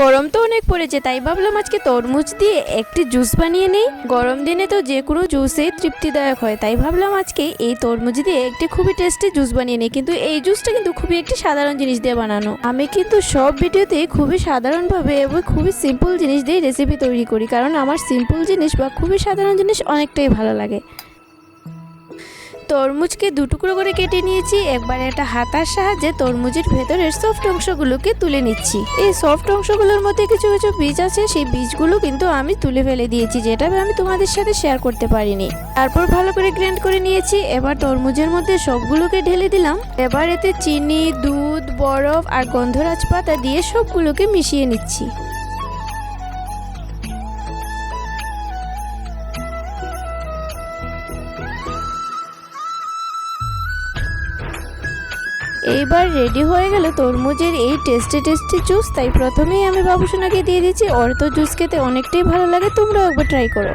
গরম তো অনেক পড়েছে, তাই ভাবলাম আজকে তরমুজ দিয়ে একটি জুস বানিয়ে নেই। গরম দিনে তো যে কোনো জুসেই তৃপ্তিদায়ক হয়, তাই ভাবলাম আজকে এই তরমুজ দিয়ে একটি খুবই টেস্টি জুস বানিয়ে নেই, কিন্তু এই জুসটা কিন্তু খুবই একটি সাধারণ জিনিস দিয়ে বানানো। আমি কিন্তু সব ভিডিওতে খুবই সাধারণভাবে এবং খুবই সিম্পল জিনিস দিয়ে রেসিপি তৈরি করি, কারণ আমার সিম্পল জিনিস বা খুবই সাধারণ জিনিস অনেকটাই ভালো লাগে। তরমুজকে দুটুকরো করে কেটে নিয়েছি, একবার একটা হাতার সাহায্যে তরমুজের ভেতরের সফট অংশগুলোকে তুলে নিচ্ছি। এই সফট অংশগুলোর মধ্যে কিছু কিছু বীজ আছে, সেই বীজগুলো কিন্তু আমি তুলে ফেলে দিয়েছি, যেটা আমি তোমাদের সাথে শেয়ার করতে পারিনি। তারপর ভালো করে গ্রাইন্ড করে নিয়েছি, এবার তরমুজের মধ্যে সবগুলোকে ঢেলে দিলাম। এবার এতে চিনি, দুধ, বরফ আর গন্ধরাজ পাতা দিয়ে সবগুলোকে মিশিয়ে নিচ্ছি। এইবার রেডি হয়ে গেল তরমুজের এই টেস্টি টেস্টি জুস তাই প্রথমেই আমি বাবুসোনাকে দিয়ে দিচ্ছি অর্থ জুস খেতে অনেকটাই ভালো লাগে। তোমরাও একবার ট্রাই করো।